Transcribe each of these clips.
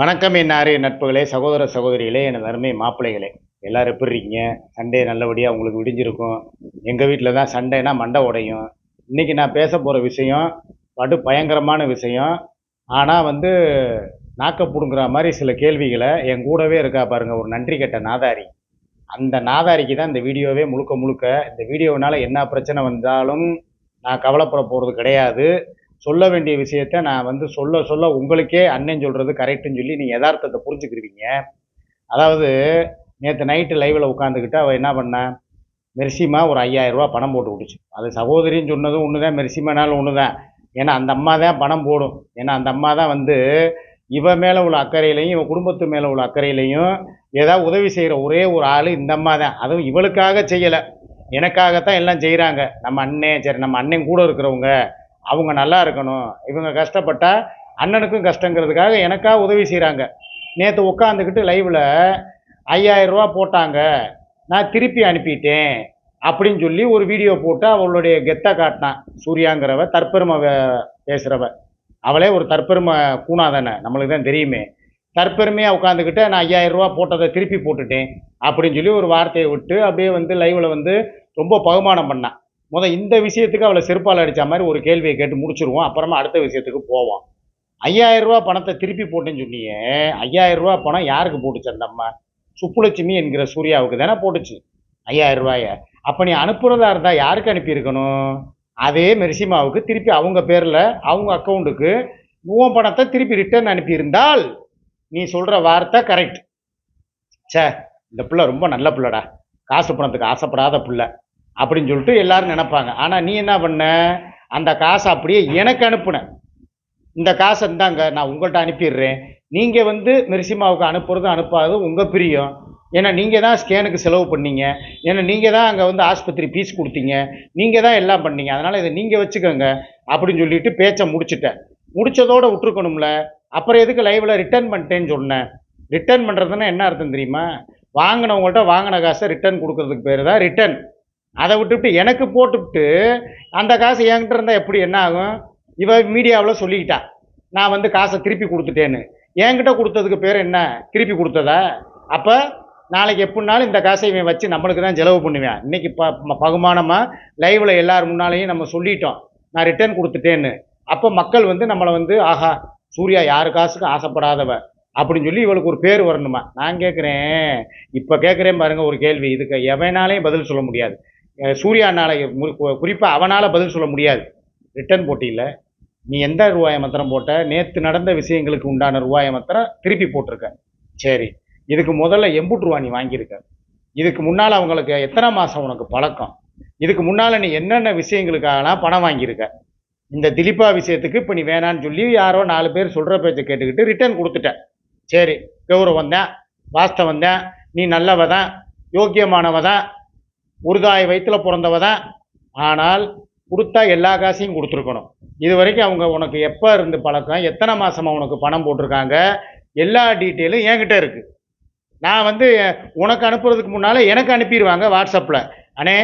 வணக்கம் என் ஆறு நட்புகளே சகோதர சகோதரிகளே எனது அருமை மாப்பிள்ளைகளே. எல்லோரும் எப்படி இருக்கீங்க? சண்டே நல்லபடியாக உங்களுக்கு விடிஞ்சிருக்கும். எங்கள் வீட்டில் தான் சண்டேனா மண்டை உடையும். இன்னைக்கு நான் பேச போகிற விஷயம் படு பயங்கரமான விஷயம். ஆனால் வந்து நாக்க பிடுங்குற மாதிரி சில கேள்விகளை என் கூடவே இருக்கா பாருங்கள் ஒரு நன்றி கெட்ட நாதாரி. அந்த நாதாரிக்கு தான் இந்த வீடியோவே முழுக்க முழுக்க இந்த வீடியோனால என்ன பிரச்சனை வந்தாலும் நான் கவலைப்பட போகிறது கிடையாது. சொல்ல வேண்டிய விஷயத்த நான் வந்து சொல்ல சொல்ல உங்களுக்கே அண்ணன் சொல்கிறது கரெக்டுன்னு சொல்லி நீங்கள் யதார்த்தத்தை புரிஞ்சுக்கிருவீங்க. அதாவது நேற்று நைட்டு லைவில் உட்காந்துக்கிட்டு அவள் என்ன பண்ணா மெர்சிமா ஒரு ஐயாயிரரூபா பணம் போட்டு விடுச்சு அது சகோதரின்னு சொன்னதும் ஒன்று தான் மெர்சிமானாலும் ஒன்று தான் ஏன்னா அந்த அம்மா தான் பணம் போடும். ஏன்னா அந்த அம்மா தான் வந்து இவ மேலே உள்ள அக்கறையிலையும் இவன் குடும்பத்து மேலே உள்ள அக்கறையிலையும் ஏதாவது உதவி செய்கிற ஒரே ஒரு ஆள் இந்த அம்மா தான். அதுவும் இவளுக்காக செய்யலை. எனக்காகத்தான் எல்லாம் செய்கிறாங்க நம்ம அண்ணன் சரி நம்ம அண்ணன் கூட இருக்கிறவங்க அவங்க நல்லா இருக்கணும். இவங்க கஷ்டப்பட்டா அண்ணனுக்கும் கஷ்டங்கிறதுக்காக எனக்காக உதவி செய்கிறாங்க நேற்று உட்காந்துக்கிட்டு லைவில் ரூபா போட்டாங்க. நான் திருப்பி அனுப்பிட்டேன் அப்படின்னு சொல்லி ஒரு வீடியோ போட்டு அவளுடைய கெத்தை காட்டினான். சூர்யாங்கிறவ தற்பெருமை பேசுகிறவ அவளே ஒரு தற்பெருமை கூணா தானே நம்மளுக்கு தான் தெரியுமே. தற்பெருமையாக உட்காந்துக்கிட்டு நான் 5000 போட்டதை திருப்பி போட்டுட்டேன் அப்படின்னு சொல்லி ஒரு வார்த்தையை விட்டு அப்படியே வந்து லைவில் வந்து ரொம்ப பகுமானம் பண்ணான். முத இந்த விஷயத்துக்கு அவளை செருப்பால் அடித்த மாதிரி ஒரு கேள்வியை கேட்டு முடிச்சிருவோம். அப்புறமா அடுத்த விஷயத்துக்கு போவோம். ஐயாயிரரூபா பணத்தை திருப்பி போட்டேன்னு சொன்னியே ஐயாயிரரூபா பணம் யாருக்கு போட்டுச்சு அந்த அம்மா? சுப்புலட்சுமி என்கிற சூர்யாவுக்கு தானே போட்டுச்சு. ஐயாயிரரூபாய அப்போ நீ அனுப்புறதா இருந்தால் யாருக்கு அனுப்பியிருக்கணும்? அதே மெர்சிமாவுக்கு திருப்பி அவங்க பேரில் அவங்க அக்கௌண்ட்டுக்கு உன் பணத்தை திருப்பி ரிட்டர்ன் அனுப்பியிருந்தால் நீ சொல்கிற வார்த்தை கரெக்ட் ச்சே இந்த பிள்ளை ரொம்ப நல்ல பிள்ளடா. காசு பணத்துக்கு ஆசைப்படாத பிள்ளை. அப்படின்னு சொல்லிட்டு எல்லாரும் நினைப்பாங்க. ஆனால் நீ என்ன பண்ண? அந்த காசை அப்படியே எனக்கு அனுப்புன. இந்த காசை இந்தாங்க நான் உங்கள்கிட்ட அனுப்பிடுறேன். நீங்கள் வந்து மெர்சிமாவுக்கு அனுப்புறதும் அனுப்பாததும் உங்கள் பிரியம். ஏன்னா நீங்கள் தான் ஸ்கேனுக்கு செலவு பண்ணீங்க. ஏன்னா நீங்கள் தான் அங்கே வந்து ஆஸ்பத்திரி ஃபீஸ் கொடுத்தீங்க. நீங்கள் தான் எல்லாம் பண்ணீங்க. அதனால் இதை நீங்கள் வச்சுக்கோங்க அப்படின்னு சொல்லிட்டு பேச்சை முடிச்சுட்டேன். முடித்ததோடு விட்டுருக்கணும்ல. அப்புறம் எதுக்கு லைவில் ரிட்டர்ன் பண்ணிட்டேன்னு சொன்னேன் ரிட்டர்ன் பண்ணுறதுன்னா என்ன அர்த்தம் தெரியுமா? வாங்கினவங்கள்ட்ட வாங்கின காசை ரிட்டர்ன் கொடுக்கறதுக்கு பேர் தான் ரிட்டர்ன் அதை விட்டுவிட்டு எனக்கு போட்டுவிட்டு அந்த காசு என்கிட்ட இருந்தால் எப்படி என்ன ஆகும்? இவ மீடியாவில் சொல்லிக்கிட்டா நான் வந்து காசை திருப்பி கொடுத்துட்டேன்னு. என்கிட்ட கொடுத்ததுக்கு பேர் என்ன? திருப்பி கொடுத்ததா? அப்போ நாளைக்கு எப்படினாலும் இந்த காசை இவன் வச்சு நம்மளுக்கு தான் செலவு பண்ணுவேன். இன்னைக்கு ப பகுமானமாக லைவில் எல்லார் முன்னாலேயும் நம்ம சொல்லிட்டோம். நான் ரிட்டர்ன் கொடுத்துட்டேன்னு. அப்போ மக்கள் வந்து நம்மளை வந்து ஆஹா சூர்யா யாரு காசுக்கும் ஆசைப்படாதவ. அப்படின்னு சொல்லி இவளுக்கு ஒரு பேர் வரணுமா? நான் கேட்குறேன். இப்போ கேட்குறேன் பாருங்கள் ஒரு கேள்வி. இதுக்கு எவனாலையும் பதில் சொல்ல முடியாது. சூர்யானால் குறிப்பாக அவனால் பதில் சொல்ல முடியாது. ரிட்டர்ன் போட்டியில். நீ எந்த ரூபாயை மத்திரம் போட்ட? நேற்று நடந்த விஷயங்களுக்கு உண்டான ரூபாயை மத்திரம் திருப்பி போட்டிருக்க. சரி. இதுக்கு முதல்ல எம்பூட்டு ரூபா நீ வாங்கியிருக்க. இதுக்கு முன்னால் அவங்களுக்கு எத்தனை மாதம் உனக்கு பழக்கம்? இதுக்கு முன்னால் நீ என்னென்ன விஷயங்களுக்காகலாம் பணம் வாங்கியிருக்க? இந்த திலீபா விஷயத்துக்கு இப்போ நீ வேணான்னு சொல்லி யாரோ நாலு பேர் சொல்கிற பேச்சை கேட்டுக்கிட்டு ரிட்டர்ன் கொடுத்துட்ட. சரி. கௌரவம் தான் வாஸ்தவம் தான் நீ நல்லவ தான் யோக்கியமானவ தான் உருதாய் வயிற்றுல பிறந்தவ தான். ஆனால் கொடுத்தா எல்லா காசையும் கொடுத்துருக்கணும். இது வரைக்கும் அவங்க உனக்கு எப்போ இருந்து பழக்கம் எத்தனை மாதமாக உனக்கு பணம் போட்டிருக்காங்க எல்லா டீட்டெயிலும் என்கிட்ட இருக்குது நான் வந்து உனக்கு அனுப்புறதுக்கு முன்னால் எனக்கு அனுப்பிடுவாங்க வாட்ஸ்அப்பில் அண்ணே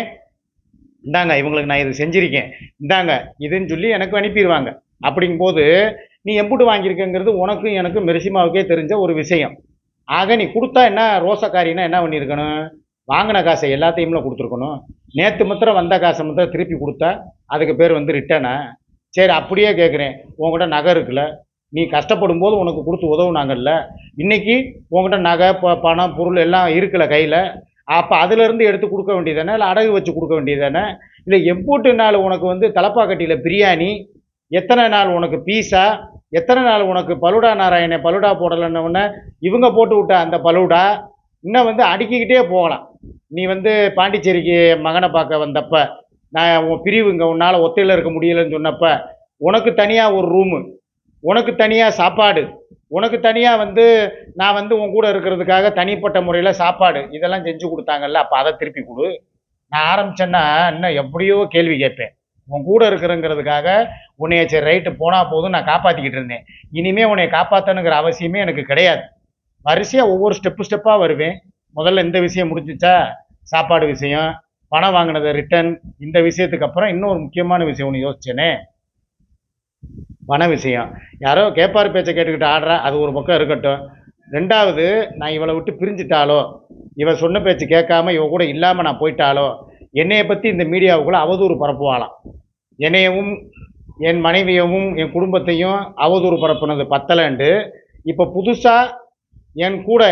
இந்தாங்க இவங்களுக்கு நான் இது செஞ்சுருக்கேன். இந்தாங்க இதுன்னு சொல்லி எனக்கு அனுப்பிடுவாங்க அப்படிங்கும்போது நீ எம்புட்டு வாங்கியிருக்கங்கிறது உனக்கும் எனக்கும் மெரிசிமாவுக்கே தெரிஞ்ச ஒரு விஷயம். ஆக நீ கொடுத்தா என்ன ரோசக்காரின்னா என்ன பண்ணியிருக்கணும்? வாங்கின காசை எல்லாத்தையும்ல கொடுத்துருக்கணும். நேற்று மாத்திரம் வந்த காசை மாத்திரம் திருப்பி கொடுத்தா அதுக்கு பேர் வந்து ரிட்டனா சரி அப்படியே கேட்குறேன் உங்ககிட்ட நகை இருக்குல்ல நீ கஷ்டப்படும் போது உனக்கு கொடுத்து உதவுனாங்கல்ல இன்னைக்கு உங்ககிட்ட நகை ப பணம் பொருள் எல்லாம் இருக்குல்ல கையில் அப்போ அதுலேருந்து எடுத்து கொடுக்க வேண்டியதானே இல்லை அடகு வச்சு கொடுக்க வேண்டியதானே இல்லை எம்பூட்டு நாள் உனக்கு வந்து தலப்பாக்கட்டியில் பிரியாணி எத்தனை நாள் உனக்கு பீஸா எத்தனை நாள் உனக்கு பலுடா நாராயணன் பலுடா போடலைன்னொன்னே இவங்க போட்டு விட்ட அந்த பலுடா இன்னும் வந்து அடுக்கிக்கிட்டே போகலாம். நீ வந்து பாண்டிச்சேரிக்கு மகனை பார்க்க வந்தப்ப நான் உன் பிரிவு இங்கே உன்னால் ஒத்தையில் இருக்க முடியலன்னு சொன்னப்ப உனக்கு தனியாக ஒரு ரூமு உனக்கு தனியாக சாப்பாடு உனக்கு தனியாக வந்து நான் வந்து உன் கூட இருக்கிறதுக்காக தனிப்பட்ட முறையில் சாப்பாடு இதெல்லாம் செஞ்சு கொடுத்தாங்கல்ல அப்போ அதை திருப்பி கொடு. நான் ஆரம்பிச்சேன்னா இன்னும் எப்படியோ கேள்வி கேட்பேன். உன் கூட இருக்கிறங்கிறதுக்காக உன்னைய சரி ரைட்டு போனால் போதும் நான் காப்பாற்றிக்கிட்டு இருந்தேன். இனிமேல் உன்னை காப்பாற்றணுங்கிற அவசியமே எனக்கு கிடையாது. வரிசையாக ஒவ்வொரு ஸ்டெப்பு ஸ்டெப்பாக வருவேன். முதல்ல இந்த விஷயம் முடிஞ்சிச்சா? சாப்பாடு விஷயம் பணம் வாங்கினது ரிட்டர்ன் இந்த விஷயத்துக்கு அப்புறம் ஒரு முக்கியமான விஷயம் ஒன்று யோசிச்சேனே. பண விஷயம். யாரோ கேப்பார் பேச்சை கேட்டுக்கிட்டு ஆடுறா அது ஒரு பக்கம் இருக்கட்டும். ரெண்டாவது நான் இவளை விட்டு பிரிஞ்சிட்டாலோ இவள் சொன்ன பேச்சு கேட்காம இவ கூட இல்லாமல் நான் போயிட்டாலோ என்னையை பற்றி இந்த மீடியாவுக்குள்ளே அவதூறு பரப்புவாளாம். என்னையவும் என் மனைவியவும் என் குடும்பத்தையும் அவதூறு பரப்புனது பத்தலண்டு. இப்போ புதுசாக என் கூட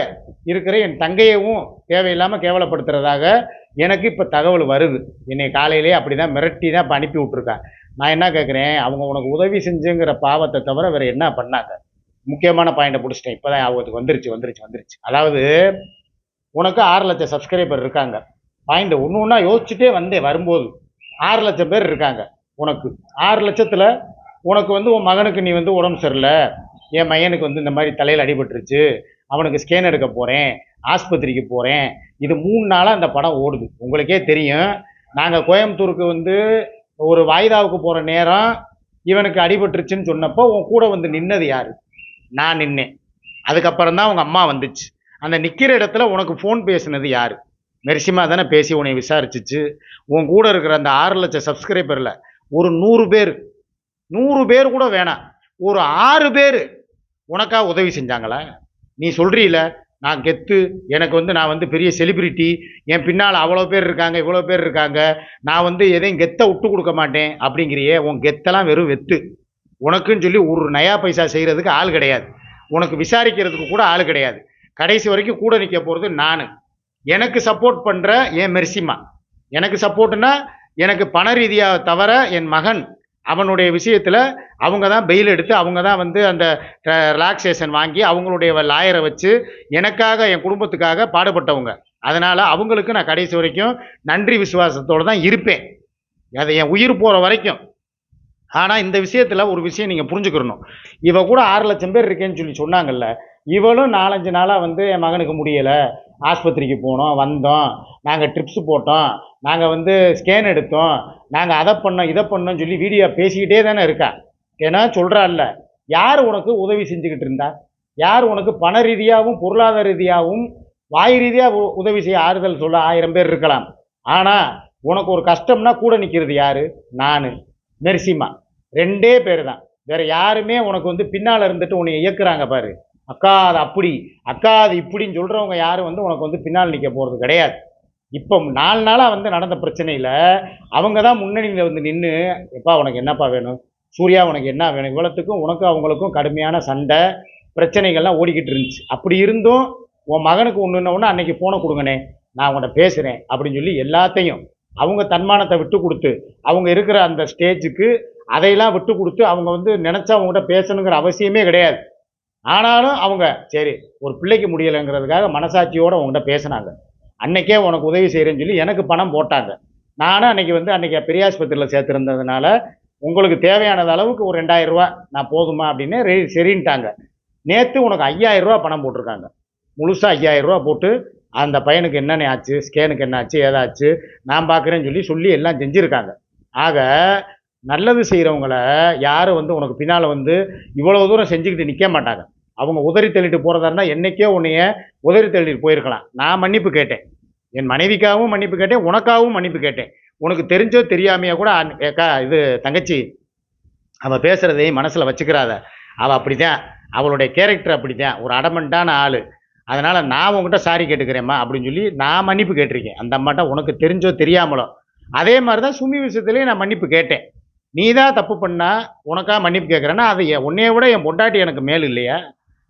இருக்கிற என் தங்கையவும் தேவையில்லாமல் கேவலப்படுத்துறதாக எனக்கு இப்போ தகவல் வருது. என்னை காலையிலே அப்படி தான் மிரட்டி தான் இப்போ அனுப்பி விட்ருக்கா நான் என்ன கேட்குறேன் அவங்க உனக்கு உதவி செஞ்சுங்கிற பாவத்தை தவிர வேறு என்ன பண்ணாங்க? முக்கியமான பாயிண்டை பிடிச்சிட்டேன். இப்போ தான் அவங்களுக்கு வந்துருச்சு வந்துருச்சு வந்துருச்சு. அதாவது உனக்கு ஆறு லட்சம் சப்ஸ்கிரைபர் இருக்காங்க. பாயிண்ட் ஒன்று ஒன்றா யோசிச்சுட்டே வந்தேன் வரும்போது. ஆறு லட்சம் பேர் இருக்காங்க. உனக்கு ஆறு லட்சத்தில் உனக்கு வந்து உன் மகனுக்கு நீ வந்து உடம்பு சரியில்லை. என் பையனுக்கு வந்து இந்த மாதிரி தலையில் அடிபட்டுருச்சு. அவனுக்கு ஸ்கேன் எடுக்க போகிறேன் ஆஸ்பத்திரிக்கு போகிறேன் இது மூணு நாளாக அந்த படம் ஓடுது. உங்களுக்கே தெரியும். நாங்கள் கோயம்புத்தூருக்கு வந்து ஒரு வாய்தாவுக்கு போகிற நேரம் இவனுக்கு அடிபட்டுருச்சுன்னு சொன்னப்போ உன் கூட வந்து நின்னது யார்? நான் நின்னேன். அதுக்கப்புறம் தான் உங்கள் அம்மா வந்துச்சு. அந்த நிற்கிற இடத்துல உனக்கு ஃபோன் பேசினது யார்? மெரிசிமா தானே பேசி உன்னை விசாரிச்சிச்சு. உன் கூட இருக்கிற அந்த ஆறு லட்சம் சப்ஸ்கிரைபரில் ஒரு நூறு பேர். நூறு பேர் கூட வேணாம். ஒரு ஆறு பேர் உனக்கா உதவி செஞ்சாங்களா? நீ சொல்கிறீல நான் கெத்து. எனக்கு வந்து நான் வந்து பெரிய செலிபிரிட்டி என் பின்னால் அவ்வளோ பேர் இருக்காங்க இவ்வளோ பேர் இருக்காங்க. நான் வந்து எதையும் கெத்தை விட்டு கொடுக்க மாட்டேன் அப்படிங்கிறியே உன் கெத்தெல்லாம் வெறும் வெத்து. உனக்குன்னு சொல்லி ஒரு நயா பைசா செய்கிறதுக்கு ஆள் கிடையாது. உனக்கு விசாரிக்கிறதுக்கு கூட ஆள் கிடையாது. கடைசி வரைக்கும் கூட நிற்க போகிறது நான். எனக்கு சப்போர்ட் பண்ணுற என் மெர்சிமா. எனக்கு சப்போர்ட்னா எனக்கு பண ரீதியாக தவிர என் மகன். அவனுடைய விஷயத்தில் அவங்க தான் பெயில் எடுத்து அவங்க தான் வந்து அந்த ரிலாக்ஸேஷன் வாங்கி அவங்களுடைய லாயரை வச்சு எனக்காக என் குடும்பத்துக்காக பாடுபட்டவங்க. அதனால் அவங்களுக்கு நான் கடைசி வரைக்கும் நன்றி விசுவாசத்தோடு தான் இருப்பேன். அது என் உயிர் போகிற வரைக்கும். ஆனால் இந்த விஷயத்தில் ஒரு விஷயம் நீங்கள் புரிஞ்சுக்கிறணும் இவ கூட ஆறு லட்சம் பேர் இருக்கேன்னு சொல்லி சொன்னாங்கல்ல இவளும் நாலஞ்சு நாளாக வந்து என் மகனுக்கு முடியலை. ஆஸ்பத்திரிக்கு போனோம் வந்தோம். நாங்கள் ட்ரிப்ஸ் போட்டோம். நாங்கள் வந்து ஸ்கேன் எடுத்தோம். நாங்கள் அதை பண்ணோம் இதை பண்ணோம்னு சொல்லி வீடியோ பேசிக்கிட்டே தானே இருக்கா? ஏன்னா சொல்கிறாள்ல யார் உனக்கு உதவி செஞ்சுக்கிட்டு இருந்தா? யார் உனக்கு பண ரீதியாகவும் பொருளாதார ரீதியாகவும் வாய் ரீதியாக உதவி செய்ய ஆறுதல் சொல்ல ஆயிரம் பேர் இருக்கலாம். ஆனால் உனக்கு ஒரு கஷ்டம்னா கூட நிற்கிறது யார்? நான். மெர்சிமா. ரெண்டே பேர் தான். வேறு யாருமே உனக்கு வந்து பின்னால் இருந்துட்டு உன்னை இயக்குறாங்க பாரு. அக்கா அது அப்படி. அக்கா அது இப்படின்னு சொல்கிறவங்க யாரும் வந்து உனக்கு வந்து பின்னால் நிற்க போகிறது கிடையாது. இப்போ நாலு நாளாக வந்து நடந்த பிரச்சனையில் அவங்க தான் முன்னணியில் வந்து நின்று எப்பா உனக்கு என்னப்பா வேணும்? சூர்யா உனக்கு என்ன வேணும்? இவ்வளோத்துக்கும் உனக்கு அவங்களுக்கும் கடுமையான சண்டை பிரச்சனைகள்லாம் ஓடிக்கிட்டு இருந்துச்சு. அப்படி இருந்தும் உன் மகனுக்கு ஒன்றுன ஒன்று அன்னைக்கு ஃபோனை கொடுங்கண்ணே நான் உங்கள்கிட்ட பேசுகிறேன் அப்படின்னு சொல்லி எல்லாத்தையும் அவங்க தன்மானத்தை விட்டு கொடுத்து அவங்க இருக்கிற அந்த ஸ்டேஜுக்கு அதையெல்லாம் விட்டு கொடுத்து அவங்க வந்து நினச்சா அவங்ககிட்ட பேசணுங்கிற அவசியமே கிடையாது. ஆனாலும் அவங்க சரி ஒரு பிள்ளைக்கு முடியலைங்கிறதுக்காக மனசாட்சியோடு அவங்ககிட்ட பேசினாங்க. அன்னைக்கே உனக்கு உதவி செய்கிறேன்னு சொல்லி எனக்கு பணம் போட்டாங்க. நானும் அன்னைக்கு வந்து அன்னைக்கு பெரியாஸ்பத்திரியில் சேர்த்துருந்ததுனால உங்களுக்கு தேவையானது அளவுக்கு ஒரு ரெண்டாயிரம் ரூபா நான் போதுமா அப்படின்னு ரெ சரின்ட்டாங்க. நேற்று உனக்கு ஐயாயிரம் ரூபா பணம் போட்டிருக்காங்க. முழுசாக ஐயாயிரம் ரூபா போட்டு அந்த பையனுக்கு என்னென்ன ஆச்சு ஸ்கேனுக்கு என்ன ஆச்சு ஏதாச்சு நான் பார்க்குறேன்னு சொல்லி சொல்லி எல்லாம் செஞ்சுருக்காங்க. ஆக நல்லது செய்கிறவங்கள யாரும் வந்து உனக்கு பின்னால் வந்து இவ்வளோ தூரம் செஞ்சுக்கிட்டு நிற்க மாட்டாங்க. அவங்க உதறி தள்ளிட்டு போகிறதா இருந்தால் என்றைக்கே உன்னைய உதறி தள்ளிட்டு போயிருக்கலாம். நான் மன்னிப்பு கேட்டேன். என் மனைவிக்காகவும் மன்னிப்பு கேட்டேன். உனக்காகவும் மன்னிப்பு கேட்டேன். உனக்கு தெரிஞ்சோ தெரியாமையோ கூட அன்- ஏக்கா இது தங்கச்சி அவள் பேசுகிறதையும் மனசில் வச்சுக்கிறாத. அவள் அப்படி தான் அவளுடைய கேரக்டர் அப்படி தான் ஒரு அடமெண்ட்டான ஆள். அதனால் நான் உங்ககிட்ட சாரி கேட்டுக்கிறேம்மா அப்படின்னு சொல்லி நான் மன்னிப்பு கேட்டிருக்கேன். அந்த அம்மாட்ட உனக்கு தெரிஞ்சோ தெரியாமலோ. அதே மாதிரி தான் சுமி விஷயத்துலேயும் நான் மன்னிப்பு கேட்டேன். நீ தான் தப்பு பண்ணால் உனக்காக மன்னிப்பு கேட்குறேன்னா அது உன்னைய விட என் பொண்டாட்டி எனக்கு மேல் இல்லையா?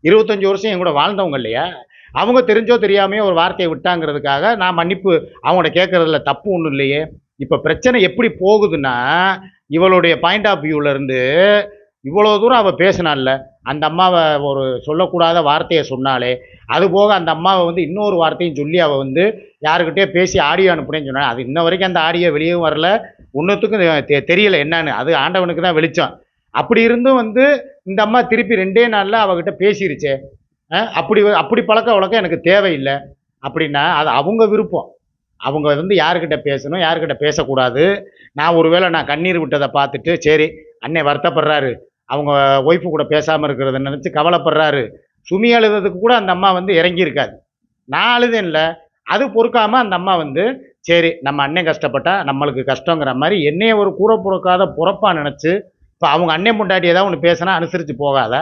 இருபத்தஞ்சி வருஷம் என் கூட வாழ்ந்தவங்க இல்லையா? அவங்க தெரிஞ்சோ தெரியாமையோ ஒரு வார்த்தையை விட்டாங்கிறதுக்காக நான் மன்னிப்பு அவங்கள்ட்ட கேட்குறதுல தப்பு ஒன்றும் இல்லையே. இப்போ பிரச்சனை எப்படி போகுதுன்னா இவளுடைய பாயிண்ட் ஆஃப் வியூவிலேருந்து இவ்வளோ தூரம் அவள் பேசினால அந்த அம்மாவை ஒரு சொல்லக்கூடாத வார்த்தையை சொன்னாலே அதுபோக அந்த அம்மாவை வந்து இன்னொரு வார்த்தையும் சொல்லி அவள் வந்து யாருக்கிட்டே பேசி ஆடியோ அனுப்புனேன்னு சொன்னாள். அது இன்ன வரைக்கும் அந்த ஆடியோ வெளியே வரல. ஒன்றுத்துக்கும் தெ- தெரியல என்னன்னு. அது ஆண்டவனுக்கு தான் வெளிச்சம். அப்படி இருந்தும் வந்து இந்த அம்மா திருப்பி ரெண்டே நாளில் அவகிட்ட பேசிருச்சே. அப்படி அப்படி பழக்க வழக்கம் எனக்கு தேவையில்லை. அப்படின்னா அது அவங்க விருப்பம். அவங்க வந்து யாருக்கிட்ட பேசணும் யாருக்கிட்ட பேசக்கூடாது. நான் ஒருவேளை நான் கண்ணீர் விட்டதை பார்த்துட்டு சரி அன்னை வருத்தப்படுறாரு. அவங்க ஒய்ஃபு கூட பேசாமல் இருக்கிறத நினச்சி கவலைப்படுறாரு. சுமி அழுததுக்கு கூட அந்த அம்மா வந்து இறங்கியிருக்காது. நான் அழுதேன்ல அது பொறுக்காமல் அந்த அம்மா வந்து சரி நம்ம அண்ணன் கஷ்டப்பட்டா நம்மளுக்கு கஷ்டங்கிற மாதிரி என்னைய ஒரு கூற பொறுக்காத பொறப்பாக நினச்சி இப்போ அவங்க அண்ணன் பொண்டாட்டி ஏதாவது ஒன்று பேசினா அனுசரித்து போகாதா.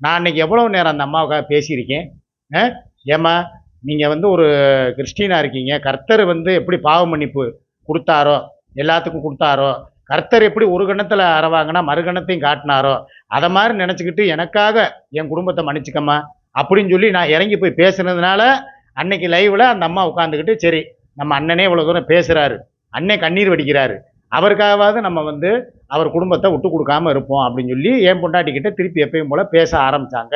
நான் அன்னைக்கு எவ்வளோ நேரம் அந்த அம்மாவுக்காக பேசியிருக்கேன்? ஆ? ஏம்மா நீங்கள் வந்து ஒரு கிறிஸ்டினாக இருக்கீங்க. கர்த்தர் வந்து எப்படி பாவ மன்னிப்பு கொடுத்தாரோ எல்லாத்துக்கும் கொடுத்தாரோ கர்த்தர் எப்படி ஒரு கணத்தில் அறவாங்கன்னா மறுகணத்தையும் காட்டினாரோ அதை மாதிரி நினச்சிக்கிட்டு எனக்காக என் குடும்பத்தை மன்னிச்சுக்கம்மா அப்படின்னு சொல்லி நான் இறங்கி போய் பேசுனதுனால அன்னைக்கு லைவில் அந்த அம்மா உட்காந்துக்கிட்டு சரி நம்ம அண்ணனே இவ்வளோ தூரம் பேசுகிறாரு அண்ணன் கண்ணீர் வடிக்கிறாரு. அவருக்காகவாவது நம்ம வந்து அவர் குடும்பத்தை விட்டு கொடுக்காம இருப்போம் அப்படின்னு சொல்லி என் பொண்டாட்டிக்கிட்ட திருப்பி எப்பயும் போல் பேச ஆரம்பித்தாங்க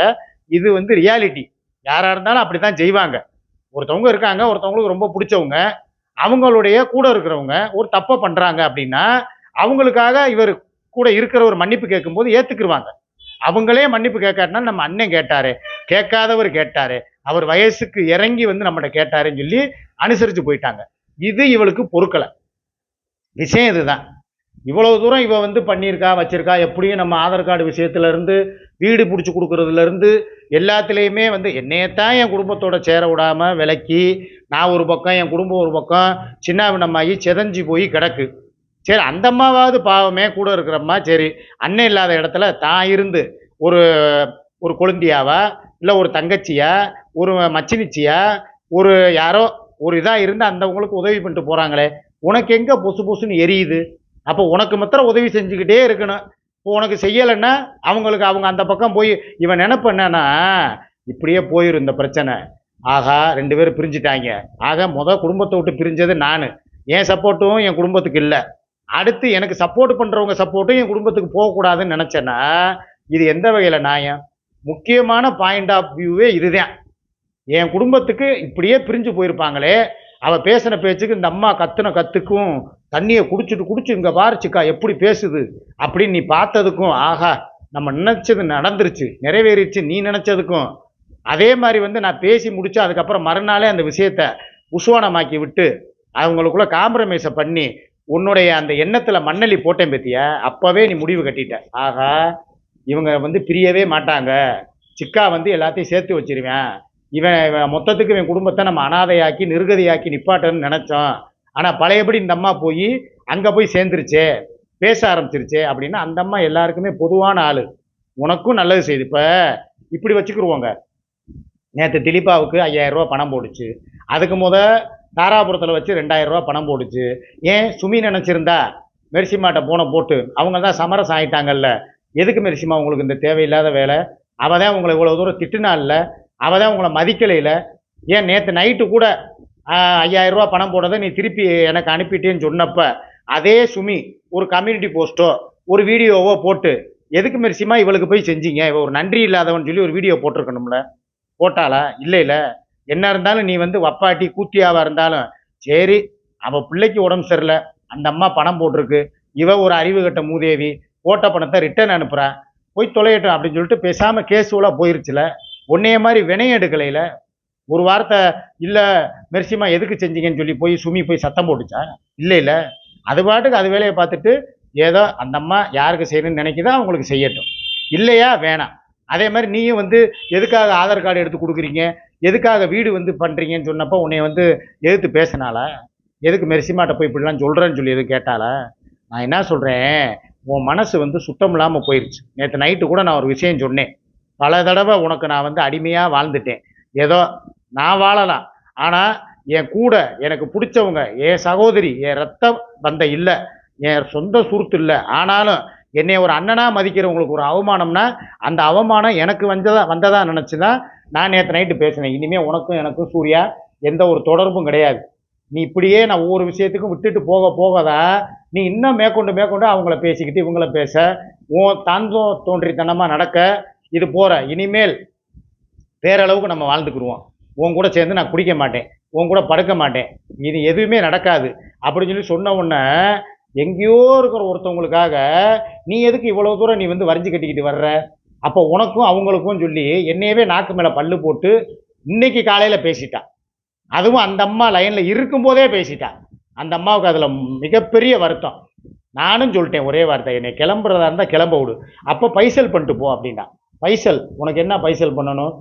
இது வந்து ரியாலிட்டி யாராக இருந்தாலும் அப்படி தான் செய்வாங்க. ஒருத்தவங்க இருக்காங்க ஒருத்தவங்களுக்கு ரொம்ப பிடிச்சவங்க. அவங்களுடைய கூட இருக்கிறவங்க ஒரு தப்பை பண்ணுறாங்க அப்படின்னா அவங்களுக்காக இவர் கூட இருக்கிற ஒரு மன்னிப்பு கேட்கும்போது ஏற்றுக்குருவாங்க அவங்களே மன்னிப்பு கேட்காட்டினா நம்ம அண்ணன் கேட்டாரு கேட்காதவர் கேட்டாரு அவர் வயசுக்கு இறங்கி வந்து நம்மகிட்ட கேட்டாருன்னு சொல்லி அனுசரித்து போயிட்டாங்க. இது இவளுக்கு பொறுக்கலை. விஷயம் இதுதான். இவ்வளவு தூரம் இவ வந்து பண்ணியிருக்கா வச்சிருக்கா எப்படியும் நம்ம ஆதார் கார்டு விஷயத்துலேருந்து வீடு பிடிச்சி கொடுக்குறதுலேருந்து எல்லாத்துலேயுமே வந்து என்னையத்தான் என் குடும்பத்தோட சேர விடாமல் விலக்கி நான் ஒரு பக்கம் என் குடும்பம் ஒரு பக்கம் சின்ன வினமாகி செதஞ்சு போய் கிடக்கு. சரி அந்த அம்மாவாவது பாவமே கூட இருக்கிறம்மா. சரி அண்ணன் இல்லாத இடத்துல தான் இருந்து ஒரு ஒரு கொழுந்தியாவா இல்லை ஒரு தங்கச்சியா ஒரு மச்சினிச்சியா ஒரு யாரோ ஒரு இதாக இருந்து அந்தவங்களுக்கு உதவி பண்ணிட்டு போகிறாங்களே உனக்கு எங்கே பொசு பொசுன்னு எரியுது? அப்போ உனக்கு மாத்திரம் உதவி செஞ்சுக்கிட்டே இருக்கணும். இப்போ உனக்கு செய்யலைன்னா அவங்களுக்கு அவங்க அந்த பக்கம் போய் இவன் நினப்பு என்னன்னா இப்படியே போயிடும் இந்த பிரச்சனை. ஆகா ரெண்டு பேரும் பிரிஞ்சுட்டாங்க. ஆக மொதல் குடும்பத்தை விட்டு பிரிஞ்சது நான். என் சப்போர்ட்டும் என் குடும்பத்துக்கு இல்லை. அடுத்து எனக்கு சப்போர்ட் பண்ணுறவங்க சப்போர்ட்டும் என் குடும்பத்துக்கு போகக்கூடாதுன்னு நினச்சேன்னா இது எந்த வகையில் நியாயம்? முக்கியமான பாயிண்ட் ஆஃப் வியூவே இதுதான். என் குடும்பத்துக்கு இப்படியே பிரிஞ்சு போயிருப்பாங்களே அவள் பேசின பேச்சுக்கு இந்த அம்மா கத்துன கத்துக்கும் தண்ணியை குடிச்சிட்டு குடிச்சு இங்கே பாரு சிக்கா எப்படி பேசுது? அப்படின்னு நீ பார்த்ததுக்கும் ஆஹா நம்ம நினச்சது நடந்துருச்சு நிறைவேறிச்சு நீ நினச்சதுக்கும். அதே மாதிரி வந்து நான் பேசி முடிச்சு அதுக்கப்புறம் மறுநாளே அந்த விஷயத்த உசுவானமாக்கி விட்டு அவங்களுக்குள்ள காம்ப்ரமைஸை பண்ணி உன்னுடைய அந்த எண்ணத்தில் மண்ணலி போட்டேன் பத்தியா? அப்போவே நீ முடிவு கட்டிட்ட. ஆகா இவங்க வந்து பிரியவே மாட்டாங்க. சிக்கா வந்து எல்லாத்தையும் சேர்த்து வச்சிருவேன். இவன் இவன் மொத்தத்துக்கு இவன் குடும்பத்தை நம்ம அனாதையாக்கி நிர்கதியாக்கி நிப்பாட்டன்னு நினச்சோம் ஆனால் பழையபடி இந்த அம்மா போய் அங்கே போய் சேர்ந்துருச்சே பேச ஆரம்பிச்சிருச்சே அப்படின்னா அந்த அம்மா எல்லாருக்குமே பொதுவான ஆள். உனக்கும் நல்லது செய்யுது இப்போ இப்படி வச்சுக்கிடுவோங்க நேற்று திலீபாவுக்கு ஐயாயிரம் ரூபா பணம் போடுச்சு அதுக்கு முத தாராபுரத்தில் வச்சு ரெண்டாயிரரூபா பணம் போடுச்சு ஏன் சுமி நினச்சிருந்தா மெரிசிமாட்ட போன போட்டு அவங்க தான் சமரசம் ஆயிட்டாங்கல்ல. எதுக்கு மெரிசிமா உங்களுக்கு இந்த தேவையில்லாத வேலை? அவள் தான் உங்களை இவ்வளோ தூரம் திட்டுனால்ல அவள் தான் உங்களை மதிக்கலையில ஏன் நேற்று நைட்டு கூட ஐயாயிரம் ரூபா பணம் போனதை நீ திருப்பி எனக்கு அனுப்பிட்டேன்னு சொன்னப்ப அதே சுமி ஒரு கம்யூனிட்டி போஸ்ட்டோ ஒரு வீடியோவோ போட்டு எதுக்கு மெரிசிமா இவளுக்கு போய் செஞ்சீங்க? இவ ஒரு நன்றி இல்லாதவன் சொல்லி ஒரு வீடியோ போட்டிருக்கணும்ல. போட்டாளா? இல்லை இல்லை. என்ன இருந்தாலும் நீ வந்து வப்பாட்டி கூத்தியாவாக இருந்தாலும் சரி அவள் பிள்ளைக்கு உடம்பு சரியில்லை அந்த அம்மா பணம் போட்டிருக்கு இவ ஒரு அறிவு கட்ட மூதேவி போட்ட பணத்தை ரிட்டர்ன் அனுப்புகிறேன் போய் தொலையட்டும் அப்படின்னு சொல்லிட்டு பேசாமல் கேஸுவலாக போயிருச்சுல. உன்னைய மாதிரி வினையம் எடுக்கலையில ஒரு வார்த்தை இல்லை மெர்சிமா எதுக்கு செஞ்சீங்கன்னு சொல்லி போய் சுமி போய் சத்தம் போட்டுச்சா? இல்லை இல்லை. அது பாட்டுக்கு அது வேலையை பார்த்துட்டு ஏதோ அந்த அம்மா யாருக்கு செய்யணும்னு நினைக்குதோ அவங்களுக்கு செய்யட்டும். இல்லையா? வேணாம். அதே மாதிரி நீயும் வந்து எதுக்காக ஆதார் கார்டு எடுத்து கொடுக்குறீங்க? எதுக்காக வீடு வந்து பண்ணுறீங்கன்னு சொன்னப்போ உன்னை வந்து எதிர்த்து பேசினால எதுக்கு மெர்சிமாட்ட போய் இப்படிலாம் சொல்கிறேன்னு சொல்லி எதுவும் கேட்டாளா? நான் என்ன சொல்கிறேன் உன் மனசு வந்து சுத்தம் இல்லாமல் போயிடுச்சு நேற்று நைட்டு கூட நான் ஒரு விஷயம் சொன்னேன். பல தடவை உனக்கு நான் வந்து அடிமையாக வாழ்ந்துட்டேன். ஏதோ நான் வாழலாம். ஆனால் என் கூட எனக்கு பிடிச்சவங்க என் சகோதரி என் ரத்த பந்த இல்லை என் சொந்த சுருத்து இல்லை. ஆனாலும் என்னை ஒரு அண்ணனாக மதிக்கிறவங்களுக்கு ஒரு அவமானம்னா அந்த அவமானம் எனக்கு வந்ததா வந்ததா நினச்சி தான் நான் நேற்று நைட்டு பேசினேன். இனிமேல் உனக்கும் எனக்கும் சூர்யா எந்த ஒரு தொடர்பும் கிடையாது. நீ இப்படியே நான் ஒவ்வொரு விஷயத்துக்கும் விட்டுட்டு போக போகதா நீ இன்னும் மேற்கொண்டு மேற்கொண்டு அவங்கள பேசிக்கிட்டு இவங்கள பேச உன் தந்தோ தோன்றித்தனமாக நடக்க இது போகிற இனிமேல் பேரளவுக்கு நம்ம வாழ்ந்துக்குருவோம். உன் கூட சேர்ந்து நான் குடிக்க மாட்டேன். உன் கூட படுக்க மாட்டேன். இது எதுவுமே நடக்காது. அப்படின்னு சொல்லி சொன்ன உடனே எங்கேயோ இருக்கிற ஒருத்தவங்களுக்காக நீ எதுக்கு இவ்வளோ தூரம் நீ வந்து வரைஞ்சி கட்டிக்கிட்டு வர்ற? அப்போ உனக்கும் அவங்களுக்கும் சொல்லி என்னையவே நாக்கு மேலே பல்லு போட்டு இன்னைக்கு காலையில் பேசிட்டா. அதுவும் அந்த அம்மா லைனில் இருக்கும்போதே பேசிட்டா. அந்த அம்மாவுக்கு அதில் மிகப்பெரிய வருத்தம். நானும் சொல்லிட்டேன் ஒரே வார்த்தை என்னை கிளம்புறதா இருந்தால் கிளம்ப விடு. அப்போ பைசல் பண்ணிட்டு போ அப்படின்னா. பைசல். உனக்கு என்ன பைசல் பண்ணணும்?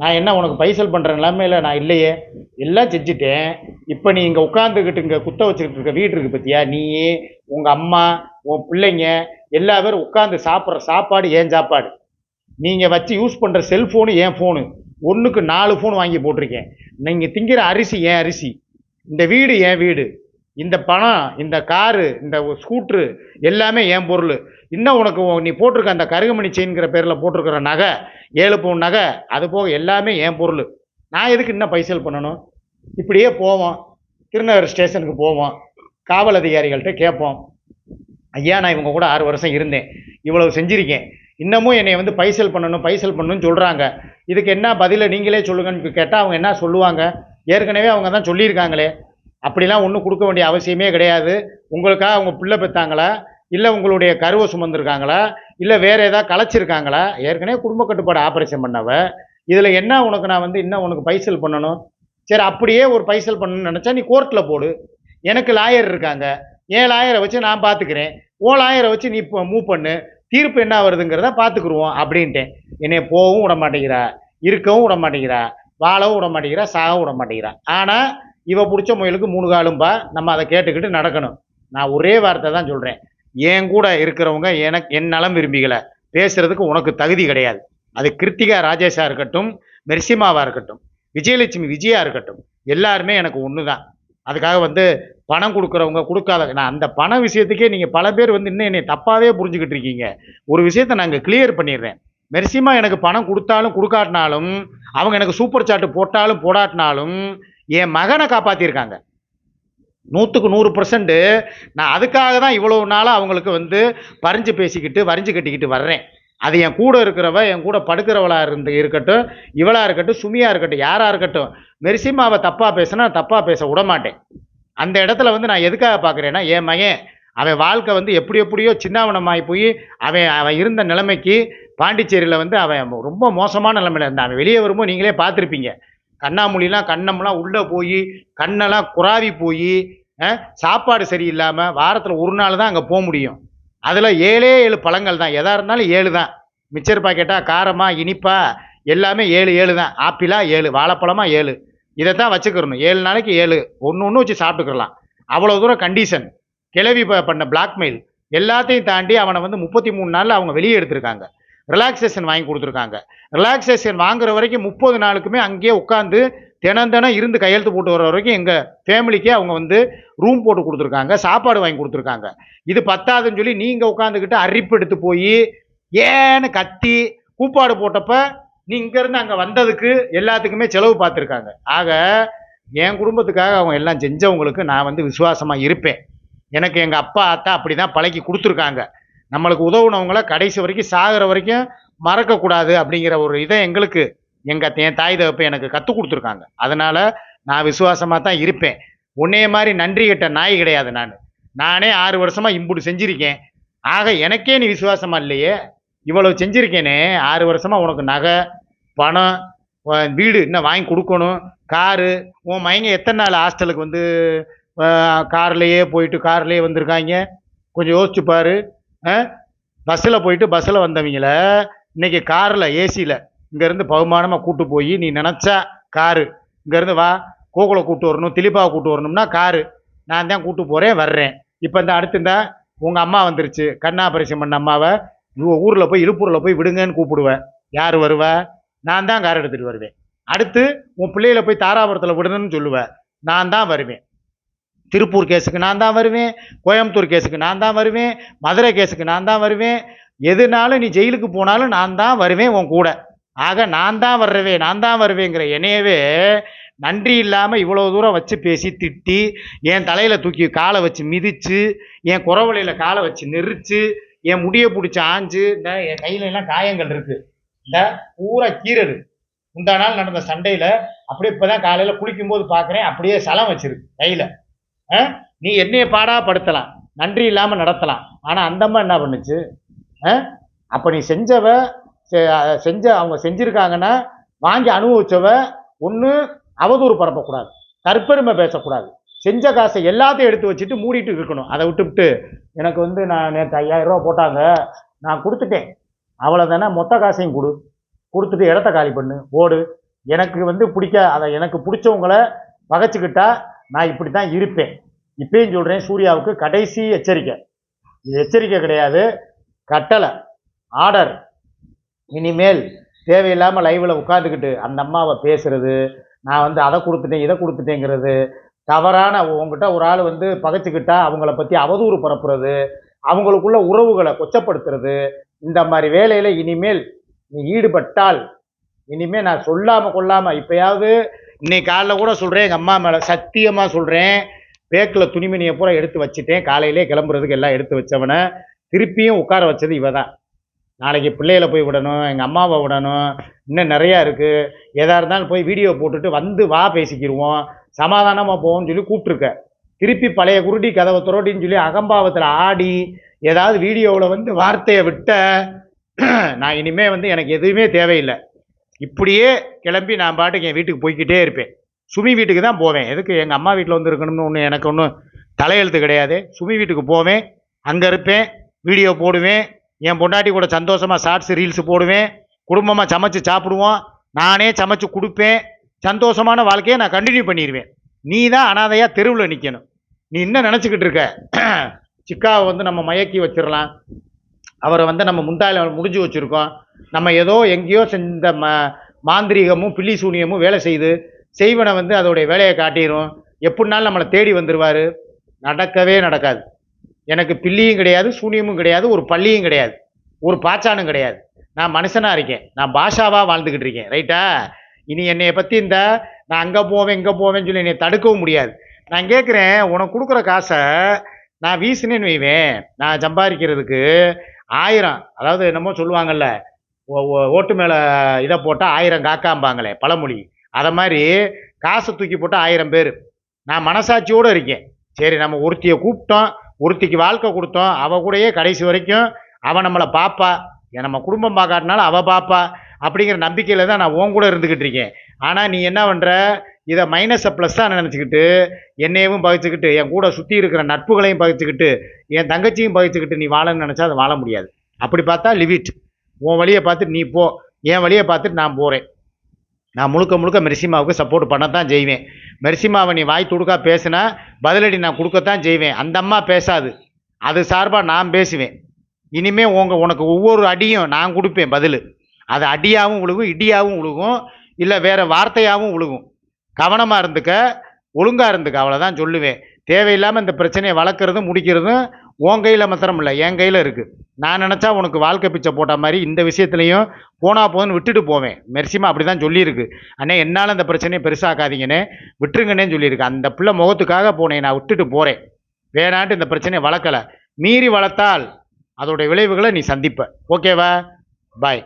நான் என்ன உனக்கு பைசல் பண்ணுற நிலமையில நான் இல்லையே. எல்லாம் செஞ்சுட்டேன். இப்போ நீ இங்கே உட்காந்துக்கிட்டு இங்கே குத்த வச்சுக்கிட்டு இருக்க வீடு இருக்கு பற்றியா நீ உங்கள் அம்மா உன் பிள்ளைங்க எல்லா பேரும் உட்காந்து சாப்பிட்ற சாப்பாடு ஏன் சாப்பாடு? நீங்கள் வச்சு யூஸ் பண்ணுற செல்ஃபோனு ஏன் ஃபோனு ஒன்றுக்கு நாலு ஃபோன் வாங்கி போட்டிருக்கேன். நீங்கள் திங்கிற அரிசி ஏன் அரிசி? இந்த வீடு ஏன் வீடு? இந்த பணம் இந்த காரு இந்த ஸ்கூட்ரு எல்லாமே என் பொருள். இன்னும் உனக்கு நீ போட்டிருக்க அந்த கருகமணி செயின்கிற பேரில் போட்டிருக்கிற நகை ஏழு பவுன் நகை அது போக எல்லாமே என் பொருள். நான் எதுக்கு இன்னும் பைசல் பண்ணணும்? இப்படியே போவோம். திருநகர் ஸ்டேஷனுக்கு போவோம். காவல் அதிகாரிகள்கிட்ட கேட்போம். ஐயா நான் இவங்க கூட ஆறு வருஷம் இருந்தேன். இவ்வளவு செஞ்சுருக்கேன். இன்னமும் என்னை வந்து பைசல் பண்ணணும் பைசல் பண்ணணும்னு சொல்கிறாங்க இதுக்கு என்ன பதிலை நீங்களே சொல்லுங்கன்னு கேட்டால் அவங்க என்ன சொல்லுவாங்க? ஏற்கனவே அவங்க தான் சொல்லியிருக்காங்களே. அப்படிலாம் ஒன்றும் கொடுக்க வேண்டிய அவசியமே கிடையாது. உங்களுக்காக அவங்க பிள்ளை பெற்றாங்களா இல்லை உங்களுடைய கருவை சுமந்துருக்காங்களா? இல்லை வேறு ஏதாவது கலைச்சிருக்காங்களா? ஏற்கனவே குடும்ப கட்டுப்பாடு ஆப்ரேஷன் பண்ணவ. இதில் என்ன உனக்கு நான் வந்து இன்னும் உனக்கு பைசல் பண்ணணும்? சரி அப்படியே ஒரு பைசல் பண்ணணும்னு நினச்சா நீ கோர்ட்டில் போடு. எனக்கு லாயர் இருக்காங்க. ஏன் லாயரை வச்சு நான் பார்த்துக்கிறேன் ஓ லாயரை வச்சு நீ இப்போ மூவ் பண்ணு. தீர்ப்பு என்ன வருதுங்கிறத பார்த்துக்குருவோம் அப்படின்ட்டேன். என்னை போகவும் விட மாட்டேங்கிறா. இருக்கவும் விட மாட்டேங்கிறா. வாழவும் விட மாட்டேங்கிறா. சாகவும் விட மாட்டேங்கிறா. ஆனால் இவ பிடிச்ச முயலுக்கு மூணு காலும்பா. நம்ம அதை கேட்டுக்கிட்டு நடக்கணும். நான் ஒரே வார்த்தை தான் சொல்கிறேன் என் கூட இருக்கிறவங்க எனக்கு என் நலம் விரும்பிகளை. பேசுகிறதுக்கு உனக்கு தகுதி கிடையாது. அது கிருத்திகா ராஜேஷாக இருக்கட்டும் மெர்சிமாவாக இருக்கட்டும் விஜயலட்சுமி விஜயா இருக்கட்டும் எல்லாருமே எனக்கு ஒன்று தான் அதுக்காக வந்து பணம் கொடுக்குறவங்க கொடுக்காத நான் அந்த பண விஷயத்துக்கே நீங்கள் பல பேர் வந்து இன்னும் என்னை தப்பாகவே புரிஞ்சுக்கிட்டு இருக்கீங்க. ஒரு விஷயத்த நாங்கள் கிளியர் பண்ணிடுறேன். மெர்சிமா எனக்கு பணம் கொடுத்தாலும் கொடுக்காட்டினாலும் அவங்க எனக்கு சூப்பர் சாட்டு போட்டாலும் போடாட்டினாலும் என் மகனை காப்பாற்றியிருக்காங்க நூற்றுக்கு நூறு பர்சன்ட்டு நான் அதுக்காக தான் இவ்வளோ நாளாக அவங்களுக்கு வந்து பறிஞ்சு பேசிக்கிட்டு வரிஞ்சு கட்டிக்கிட்டு வர்றேன். அது என் கூட இருக்கிறவ என் கூட படுக்கிறவளாக இருந்து இருக்கட்டும் இவளாக இருக்கட்டும் சுமியாக இருக்கட்டும் யாராக இருக்கட்டும் மெரிசிமாவை தப்பாக பேசினா தப்பாக பேச விட மாட்டேன். அந்த இடத்துல வந்து நான் எதுக்காக பார்க்குறேன்னா என் மகன் அவன் வாழ்க்கை வந்து எப்படி எப்படியோ சின்னாவனமாகி போய் அவன் அவன் இருந்த நிலைமைக்கு பாண்டிச்சேரியில் வந்து அவன் ரொம்ப மோசமான நிலைமையில் இருந்தான். அவன் வெளியே வரும்போது நீங்களே பார்த்துருப்பீங்க. கண்ணாமூலிலாம் கண்ணம்லாம் உள்ளே போய் கண்ணெல்லாம் குறாவி போய் சாப்பாடு சரியில்லாமல் வாரத்தில் ஒரு நாள் தான் அங்கே போக முடியும். அதில் ஏழே ஏழு பழங்கள் தான். எதாக இருந்தாலும் ஏழு தான். மிச்சர் பாக்கெட்டா காரமாக இனிப்பா எல்லாமே ஏழு ஏழு தான். ஆப்பிளா ஏழு வாழைப்பழமாக ஏழு. இதை தான் வச்சுக்கிறணும். ஏழு நாளைக்கு ஏழு. ஒன்று ஒன்று வச்சு சாப்பிட்டுக்கலாம். அவ்வளோ தூரம் கண்டிஷன் கிளவி ப- பண்ண பிளாக்மெயில் எல்லாத்தையும் தாண்டி அவனை வந்து முப்பத்தி மூணு நாளில் அவங்க வெளியே எடுத்திருக்காங்க. ரிலாக்ஸேஷன் வாங்கி கொடுத்துருக்காங்க. ரிலாக்ஸேஷன் வாங்குற வரைக்கும் முப்பது நாளுக்குமே அங்கேயே உட்காந்து தினம் தினம் இருந்து கையெழுத்து போட்டு வர வரைக்கும் எங்கள் ஃபேமிலிக்கே அவங்க வந்து ரூம் போட்டு கொடுத்துருக்காங்க சாப்பாடு வாங்கி கொடுத்துருக்காங்க. இது பத்தாதுன்னு சொல்லி நீங்கள் உட்காந்துக்கிட்டு அரிப்பு எடுத்து போய் ஏன்னு கத்தி கூப்பாடு போட்டப்ப நீ இங்கேருந்து அங்கே வந்ததுக்கு எல்லாத்துக்குமே செலவு பார்த்துருக்காங்க. ஆக என் குடும்பத்துக்காக அவங்க எல்லாம் செஞ்சவங்களுக்கு நான் வந்து விசுவாசமாக இருப்பேன். எனக்கு எங்கள் அப்பா அத்தா அப்படி தான் பழக்கி கொடுத்துருக்காங்க. நம்மளுக்கு உதவுனவங்கள கடைசி வரைக்கும் சாகிற வரைக்கும் மறக்கக்கூடாது அப்படிங்கிற ஒரு இதை எங்களுக்கு எங்கள் என் தாய் தகப்ப எனக்கு கற்றுக் கொடுத்துருக்காங்க. அதனால் நான் விசுவாசமாக தான் இருப்பேன். உன்னைய மாதிரி நன்றி கிட்ட நாய் கிடையாது நான். நானே ஆறு வருஷமாக இம்புட்டு செஞ்சுருக்கேன். ஆக எனக்கே நீ விசுவாசமாக இல்லையே? இவ்வளவு செஞ்சுருக்கேனே. ஆறு வருஷமாக உனக்கு நகை பணம் வீடு இன்னும் வாங்கி கொடுக்கணும். காரு உன் மைங்க எத்தனை நாள் ஹாஸ்டலுக்கு வந்து கார்லேயே போயிட்டு கார்லேயே வந்திருக்காங்க? கொஞ்சம் யோசிச்சு பாரு. பஸ்ஸில் போயிட்டு பஸ்ஸில் வந்தவங்கள இன்னைக்கு காரில் ஏசியில் இங்கேருந்து பகுமானமாக கூட்டு போய் நீ நினச்சா காரு இங்கேருந்து வா கோகுலை கூட்டு வரணும் திலிப்பாவை கூட்டு வரணும்னா காரு நான் தான் கூட்டு போகிறேன் வர்றேன். இப்போ இந்த அடுத்து இந்த உங்கள் அம்மா வந்துருச்சு கண்ணா பரிசம் பண்ண அம்மாவை ஊரில் போய் இருப்பூரில் போய் விடுங்கன்னு கூப்பிடுவேன். யார் வருவா? நான் தான் கார் எடுத்துகிட்டு வருவேன். அடுத்து உன் பிள்ளைகளை போய் தாராபுரத்தில் விடணும்னு சொல்லுவேன் நான் தான் வருவேன். திருப்பூர் கேஸுக்கு நான் தான் வருவேன் கோயம்புத்தூர் கேஸுக்கு நான் தான் வருவேன் மதுரை கேஸுக்கு நான் தான் வருவேன். எதுனாலும் நீ ஜெயிலுக்கு போனாலும் நான் தான் வருவேன் உன் கூட. ஆக நான் தான் வர்றவே நான் தான் வருவேங்கிற என்னையவே நன்றி இல்லாமல் இவ்வளோ தூரம் வச்சு பேசி திட்டி என் தலையில் தூக்கி காலை வச்சு மிதித்து என் குறவலையில் காலை வச்சு நெரிச்சு என் முடியை பிடிச்சி ஆஞ்சு இந்த என் கையில எல்லாம் காயங்கள் இருக்குது இந்த பூரா கீரல். முந்தா நாள் நடந்த சண்டையில் அப்படியே இப்போ தான் காலையில் குளிக்கும்போது பார்க்குறேன் அப்படியே சலம் வச்சிருக்கு கையில். நீ என்னைய பாடாப்படுத்தலாம். நன்றி இல்லாமல் நடத்தலாம். ஆனால் அந்தம்மா என்ன பண்ணுச்சு? அப்போ நீ செஞ்சவ செ- செஞ்ச அவங்க செஞ்சுருக்காங்கன்னா வாங்கி அனுபவிச்சவ ஒன்று அவதூறு பரப்பக்கூடாது. தற்பெருமை பேசக்கூடாது. செஞ்ச காசை எல்லாத்தையும் எடுத்து வச்சுட்டு மூடிட்டு இருக்கணும். அதை விட்டுவிட்டு எனக்கு வந்து நான் நேற்று ஐயாயிரம் ரூபா போட்டாங்க. நான் கொடுத்துட்டேன். அவ்வளோதானே மொத்த காசையும் கொடு. கொடுத்துட்டு இடத்த காலி பண்ணு. ஓடு. எனக்கு வந்து பிடிக்க அதை எனக்கு பிடிச்சவங்கள பகைச்சிக்கிட்டா நான் இப்படி தான் இருப்பேன். இப்பயும் சொல்கிறேன் சூர்யாவுக்கு கடைசி எச்சரிக்கை. இது எச்சரிக்கை கிடையாது கட்டளை ஆர்டர் இனிமேல் தேவையில்லாமல் லைவில் உட்காந்துக்கிட்டு அந்த அம்மாவை பேசுறது நான் வந்து அதை கொடுத்துட்டேன் இதை கொடுத்துட்டேங்கிறது தவறான உங்ககிட்ட ஒரு ஆள் வந்து பகைச்சிக்கிட்டா அவங்கள பற்றி அவதூறு பரப்புறது அவங்களுக்குள்ள உறவுகளை கொச்சப்படுத்துறது இந்த மாதிரி வேலையில் இனிமேல் நீ ஈடுபட்டால் இனிமேல் நான் சொல்லாமல் கொள்ளாமல் இப்போயாவது இன்னைக்கு காலைல கூட சொல்கிறேன் எங்கள் அம்மா மேலே சத்தியமாக சொல்கிறேன் பேக்கில் துணிமணியை பூரா எடுத்து வச்சுட்டேன். காலையிலே கிளம்புறதுக்கு எல்லாம் எடுத்து வச்சவனை திருப்பியும் உட்கார வச்சது இவ தான் நாளைக்கு பிள்ளைகளை போய் விடணும் எங்கள் அம்மாவை விடணும். இன்னும் நிறையா இருக்குது எதாக இருந்தாலும் போய் வீடியோ போட்டுட்டு வந்து வா பேசிக்கிடுவோம் சமாதானமாக போவோம்னு சொல்லி கூப்பிட்ருக்க திருப்பி பழைய குருடி கதவை துரோட்டின்னு சொல்லி அகம்பாவத்தில் ஆடி ஏதாவது வீடியோவில் வந்து வார்த்தையை விட்ட நான் இனிமேல் வந்து எனக்கு எதுவுமே தேவையில்லை. இப்படியே கிளம்பி நான் பாட்டுக்கு என் வீட்டுக்கு போய்க்கிட்டே இருப்பேன். சுமி வீட்டுக்கு தான் போவேன். எதுக்கு எங்கள் அம்மா வீட்டில் வந்து இருக்கணும்னு ஒன்று எனக்கு ஒன்றும் தலையெழுத்து கிடையாது. சுமி வீட்டுக்கு போவேன். அங்கே இருப்பேன். வீடியோ போடுவேன். என் பொண்டாட்டி கூட சந்தோஷமாக ஷார்ட்ஸ் ரீல்ஸ் போடுவேன். குடும்பமாக சமைச்சு சாப்பிடுவோம். நானே சமைச்சு கொடுப்பேன். சந்தோஷமான வாழ்க்கையை நான் கண்டினியூ பண்ணிடுவேன் நீ தான் அனாதையாக தெருவில் நிற்கணும் நீ என்ன நினச்சிக்கிட்டு இருக்க? சிக்காவை வந்து நம்ம மயக்கி வச்சிடலாம். அவரை வந்து நம்ம முந்தாயில் முடிஞ்சு வச்சுருக்கோம். நம்ம ஏதோ எங்கேயோ செஞ்ச ம மாந்திரீகமும் பில்லி சூனியமும் வேலை செய்து செய்வனை வந்து அதோடைய வேலையை காட்டிடும் எப்படினாலும் நம்மளை தேடி வந்துடுவார் நடக்கவே நடக்காது. எனக்கு பில்லியும் கிடையாது சூனியமும் கிடையாது ஒரு பள்ளியும் கிடையாது ஒரு பாச்சானும் கிடையாது. நான் மனுஷனாக இருக்கேன். நான் பாஷாவாக வாழ்ந்துக்கிட்டு இருக்கேன். ரைட்டா இனி என்னைய பற்றி இந்த நான் அங்கே போவேன் இங்கே போவேன்னு சொல்லி என்னை தடுக்கவும் முடியாது. நான் கேட்குறேன் உனக்கு கொடுக்குற காசை நான் வீசினேன்னு வைவேன். நான் சம்பாதிக்கிறதுக்கு ஆயிரம் அதாவது என்னமோ சொல்லுவாங்கல்ல ஓ- ஓ- ஓட்டு மேலே இதை போட்டால் ஆயிரம் காக்காம்பாங்களே பழமொழி. அதை மாதிரி காசை தூக்கி போட்டால் ஆயிரம் பேர். நான் மனசாட்சியோடு இருக்கேன். சரி நம்ம ஒருத்தியை கூப்பிட்டோம் ஒருத்திக்கு வாழ்க்கை கொடுத்தோம் அவள் கூடயே கடைசி வரைக்கும் அவன் நம்மளை பார்ப்பா என் நம்ம குடும்பம் பார்க்காட்டினால அவள் பார்ப்பா அப்படிங்கிற நம்பிக்கையில் தான் நான் உன் கூட இருந்துக்கிட்டு இருக்கேன். ஆனால் நீ என்ன பண்ணுற இதை மைனஸை ப்ளஸ்ஸாக நினச்சிக்கிட்டு என்னையவும் பகிச்சுக்கிட்டு என் கூட சுற்றி இருக்கிற நட்புகளையும் பகிச்சுக்கிட்டு என் தங்கச்சியும் பகிச்சுக்கிட்டு நீ வாழன்னு நினச்சா அது வாழ முடியாது. அப்படி பார்த்தா லிவிட் உன் வழியை பார்த்துட்டு நீ போ. என் வழியை பார்த்துட்டு நான் போகிறேன் நான் முழுக்க முழுக்க மெர்சிமாவுக்கு சப்போர்ட் பண்ணத்தான் செய்வேன். மெர்சிமாவை நீ வாய் துடுக்கா பேசுனா பதிலடி நான் கொடுக்கத்தான் செய்வேன். அந்த அம்மா பேசாது. அது சார்பாக நான் பேசுவேன். இனிமேல் உங்கள் உனக்கு ஒவ்வொரு அடியும் நான் கொடுப்பேன் பதில். அது அடியாகவும் விழுகும் இடியாகவும் விழுகும் இல்லை வேறு வார்த்தையாகவும் விழுகும் கவனமாக இருந்துக்க ஒழுங்காக இருந்துக்க அவ்வளோதான் சொல்லுவேன். தேவையில்லாமல் இந்த பிரச்சனையை வளர்க்குறதும் முடிக்கிறதும் உன் கையில் மாத்திரம் இல்லை என் கையில் இருக்குது நான் நினச்சா உனக்கு வாழ்க்கை பிச்சை போட்ட மாதிரி இந்த விஷயத்துலையும் போனா போதுன்னு விட்டுட்டு போவேன். மெர்சிமா அப்படி தான் சொல்லியிருக்கு. அண்ணே என்னால் இந்த பிரச்சனையை பெருசாக்காதீங்கன்னு விட்டுருங்கன்னே சொல்லியிருக்கு. அந்த பிள்ளை முகத்துக்காக போனேன். நான் விட்டுட்டு போகிறேன் வேணான்ட்டு இந்த பிரச்சனையை வளர்க்கலை. மீறி வளர்த்தால் அதோடைய விளைவுகளை நீ சந்திப்ப. ஓகேவா? பாய்.